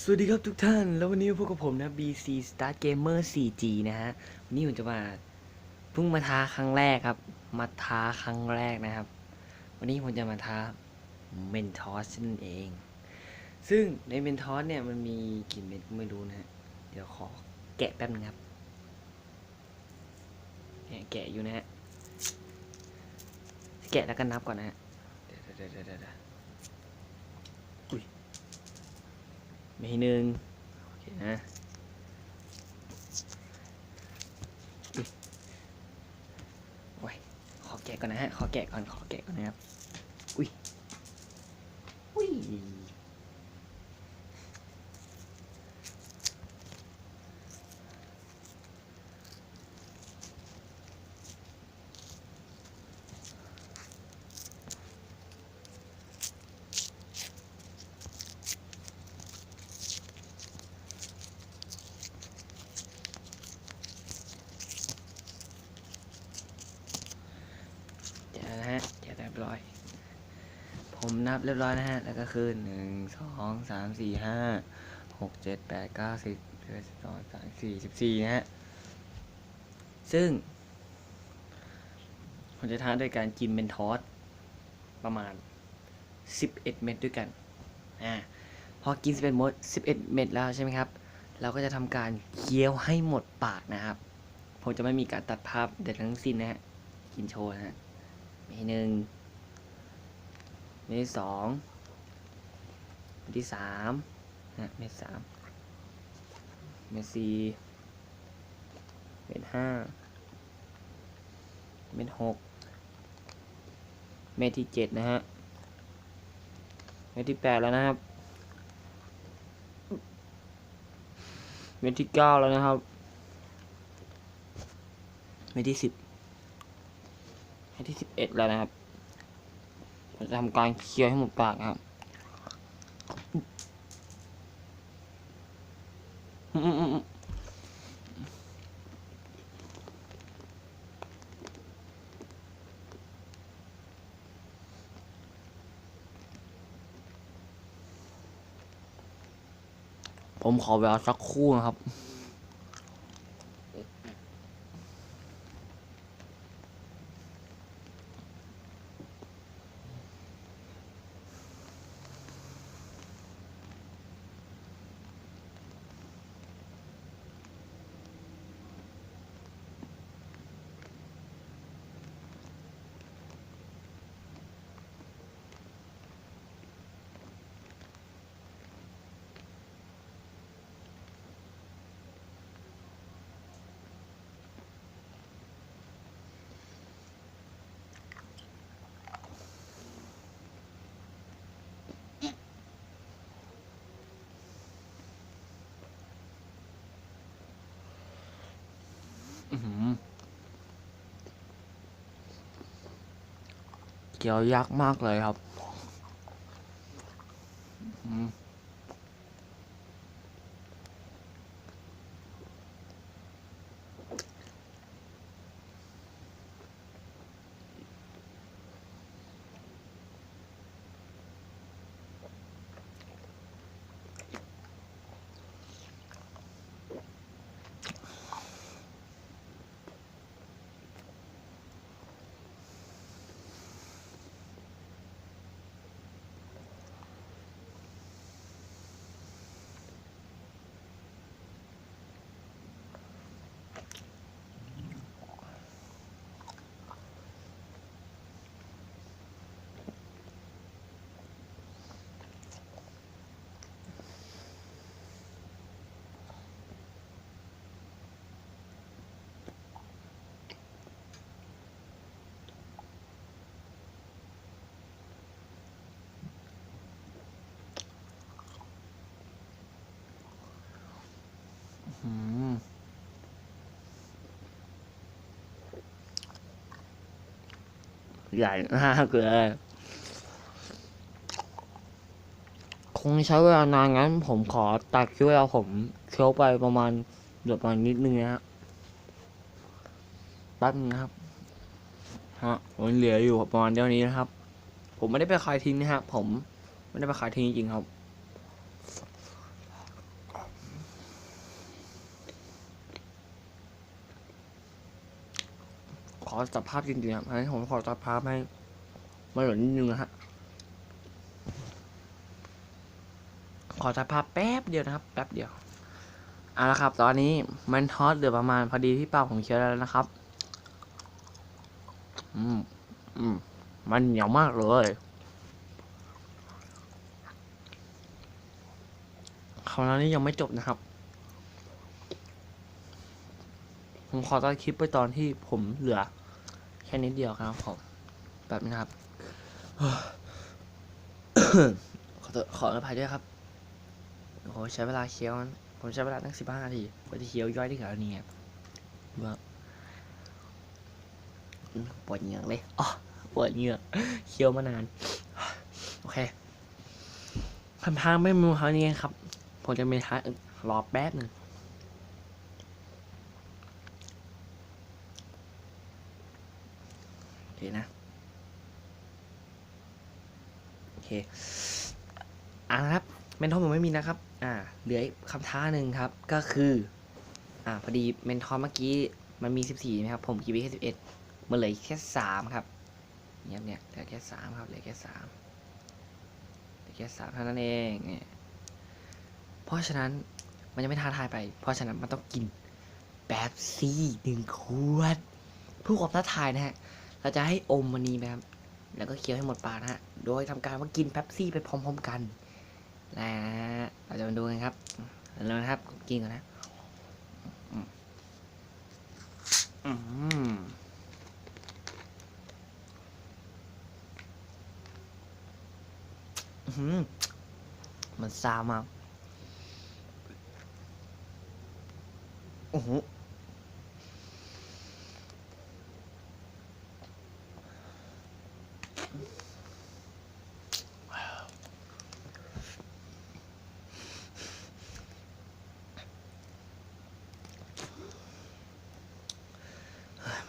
สวัสดีครับทุกท่าน แล้ววันนี้พบกับผมนะ BC Start Gamer 4G นะฮะ วันนี้ผมจะมาเพิ่งมาท้าครั้งแรกครับ มาท้าครั้งแรกนะครับ วันนี้ผมจะมาท้า Mentos นั่นเอง ซึ่งใน Mentos เนี่ยมันมีกลิ่เม็ดไม่รู้นะฮะ เดี๋ยวขอแกะแป๊บนึงครับเนี่ยแกะอยู่นะฮะ แกะแล้วก็นับก่อนนะฮะ เดี๋ยวเดี๋ยวเดี๋ยวเดี๋ยวเดี๋ยวอุ้ย มีหนึ่งโอเคนะโอ้ยขอแกะก่อนนะฮะ ขอแกะก่อน ขอแกะก่อนนะครับ อุ้ย อุ้ย แกะแล้วนะฮะแกะเรียบร้อย ผมนับเรียบร้อยนะฮะ แล้วก็คือหนึ่งสองสามสี่ห้าหกเจ็ดแปดเก้าสิบเอ็ดสิบสองสามสี่สิบสี่นะฮะ ซึ่ง ผมจะทานด้วยการกินเมนทอสประมาณ11เอ็ดเม็ดด้วยกัน อ่า พอกิน11เม็ด11เอ็ดเม็ดแล้วใช่ไหมครับ เราก็จะทำการเคี้ยวให้หมดปากนะครับ ผมจะไม่มีการตัดภาพเด็ดทั้งสิ้นนะฮะ กินโชว์นะฮะมดหนึ่ง เมดสองเมดที่สามนะเมดสามเมดสี่เมดห้าเมดหกเมดที่เจ็ดนะฮะเมดที่แปดแล้วนะครับ เมดที่เก้าแล้วนะครับ เมดที่สิบให้ที่สิบเอ็ดแล้วนะครับ ทำการเคี้ยวให้หมดปากครับผมขอเวลาสักครู่นะครับ เกี๊ยวยากมากเลยครับ อืม ใหญ่มากเลยคงใช้เวลานานงั้น ผมขอตัดคลิปเอาผมเคี้ยวไปประมาณเดือบประมาณนิดนึงนะฮะแป๊บนึงนะครับฮะมันเหลืออยู่ประมาณเท่านี้นะครับ ผมไม่ได้ไปขายทิ้งนะฮะผมไม่ได้ไปขายทิ้งจริงครับ อตัดภาพจริงๆครับให้ผมขอตัดภาพให้มาหล่นนิดนึงนะฮะขอตัดภาพแป๊บเดียวนะครับ แป๊บเดียวเอาละครับ ตอนนี้มันทอดเหลือประมาณพอดีที่ปากผมเคี้ยวแล้วนะครับ อืมอืมมันเหนียวมากเลยคราวนี้ยังไม่จบนะครับ ผมขอตัดคลิปไปตอนที่ผมเหลือ ค่นิดเดียวครับผมแบบนี้นะครับ ขอโทษขออภัยด้วยครับโอ้โหใช้เวลาเคี้ยวนผมใช้เวลาตั้งสิบห้านาทีกว่าจะเคี้ยวย่อยได้ขนาดนี้ครับบปวดเหงือกเลยอ๋อปวดเหงือกเคี้ยวมานาน โอเคพันพางไม่มีเท่านี้ครับ ผมจะมีท้ายอื่นรอแป๊บหนึ่งโอ เคนะโอเคอ่านะครับเมนทอมผมไม่มีนะครับ อ่าเหลือคำท้าหนึ่งครับก็คือ อ่าพอดีเมนทอมเมื่อกี้มันมีสิบสี่นะครับผมกีไปแค่สิบเอ็ดมันเหลือแค่สามครับเนี่ยเนี่ยเหลือแค่สามครับเหลือแค่สามเหลือแค่สามเท่านั้นเองเนี่ยเพราะฉะนั้นมันจะไม่ท้าทายไป เพราะฉะนั้นมันต้องกินแป๊บซี่หนึ่งขวดเพื่อความท้าทายนะฮะ เราจะให้อมมันนี้นะครับ แล้วก็เคี้ยวให้หมดปากนะฮะ โดยทำการว่ากินแป๊บซี่ไปพร้อม ๆกันนะเราจะมาดูกันครับเริ่มนะครับ กินก่อนนะอืมอืมอื้อหือมันซามากโอ้โหมัน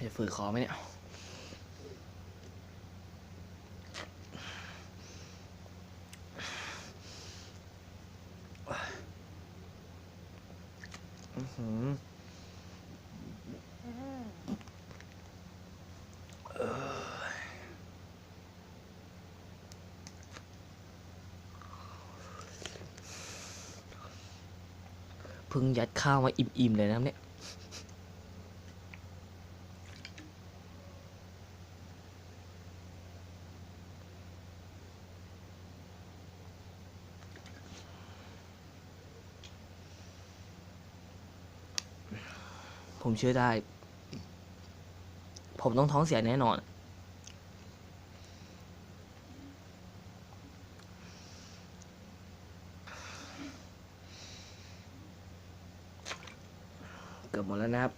จะฝืดคอไหมเนี่ยอือหือเอ้ยเพิ่งยัดข้าวมาอิ่มๆเลยนะเนี่ยผมเชื่อได้ ผมต้องท้องเสียแน่นอน กือบหมดแล้วนะครับ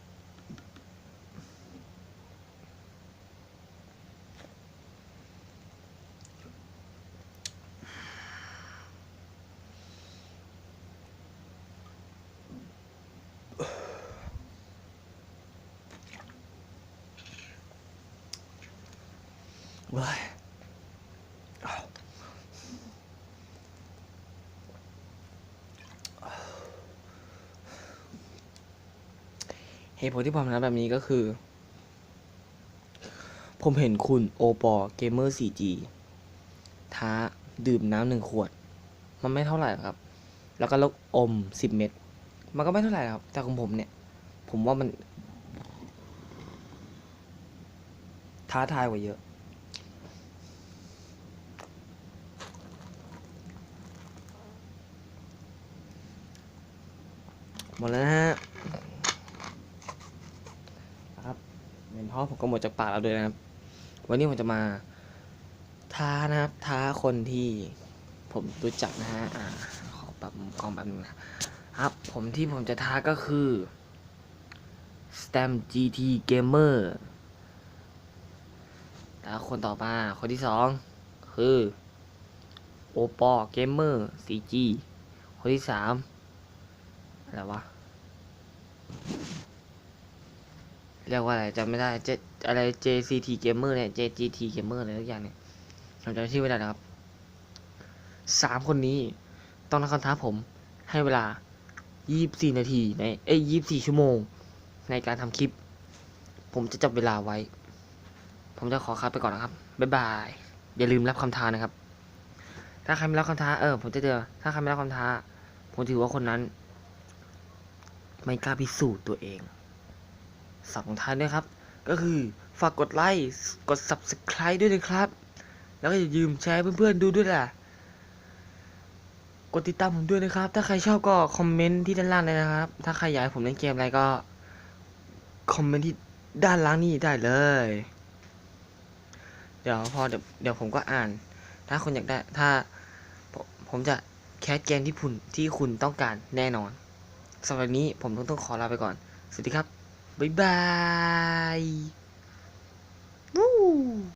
เว้ยเห ตุผลที่ผมทำแบบนี้ก็คือ ผมเห็นคุณโอปอเกมเมอร์ 4G ท้าดื่มน้ำหนึ่งขวด มันไม่เท่าไหร่ครับ แล้วก็ลกอม 10 เม็ดมันก็ไม่เท่าไหร่ครับ แต่ของผมเนี่ย ผมว่ามัน ท้าทายกว่าเยอะหมดแล้วนะฮะนะครับ เมนทอผมก็หมดจากปากเราด้วยนะครับ วันนี้ผมจะมาท้านะครับ ท้าคนที่ผมรู้จักนะฮะอ่าขอปรับกล้องแบบนึงนะครับ ผมที่ผมจะท้าก็คือ Stam GT Gamer แล้วคนต่อมาคนที่สองคือโอปอเกมเมอร์ 4G คนที่สามอะไรวะ เรียกว่าอะไรจำไม่ได้เจอะไร JCT Gamer เนี่ย JGT Gamer อะไรทุกอย่างเนี่ยผมจำชื่อไม่ได้นะครับสามคนนี้ต้องนักคำท้าผมให้เวลา 24 นาทีในเอ้ย24 ชั่วโมง ในการทำคลิป ผมจะจับเวลาไว้ ผมจะขอคัดไปก่อนนะครับ บ๊ายบาย อย่าลืมรับคำท้านะครับ ถ้าใครไม่รับคำท้า เออ ผมจะเจอ ถ้าใครไม่รับคำท้า ผมถือว่าคนนั้น ไม่กล้าพิสูจน์ตัวเอง สับของท้ายด้วยครับ ก็คือฝากกดไลค์กด subscribe ด้วยนะครับ แล้วก็อย่าลืมแชร์เพื่อนๆดูด้วยล่ะ กดติดตามผมด้วยนะครับ ถ้าใครชอบก็คอมเมนต์ที่ด้านล่างเลยนะครับ ถ้าใครอยากให้ผมเล่นเกมอะไรก็คอมเมนต์ที่ด้านล่างนี้ได้เลย เดี๋ยวพอเดี๋ยวเดี๋ยวผมก็อ่าน ถ้าคุณอยากได้ถ้าผมจะแคสเกมที่คุณที่คุณต้องการแน่นอนสำหรับนนี้ผมต้องต้องขอลาไปก่อน สวัสดีครับ บ๊ายบาย